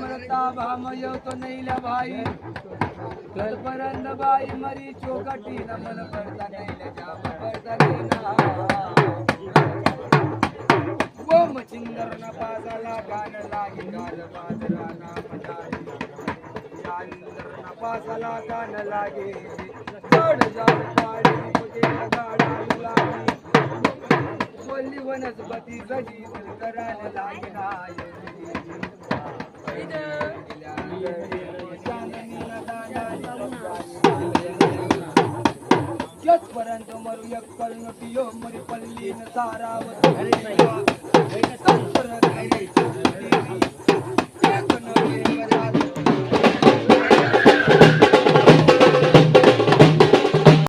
मरता भाम येतो नैल्या भाई। तोपर्यंत बाई मरी चोकटी नमन करता पडता नैल्या जाम पडता नैना वो मचिंदर न पाजाला गान लागी काल बाजरा नाम जाई यानंदर न पाजाला गान लागे। चढ जाड पाडी मुझे लगाडा लागी। बोलली वनस्पती जगी करायला लागला પરંતુ મારું એક પલ નો પિયો મારી પલ્લી ને સારા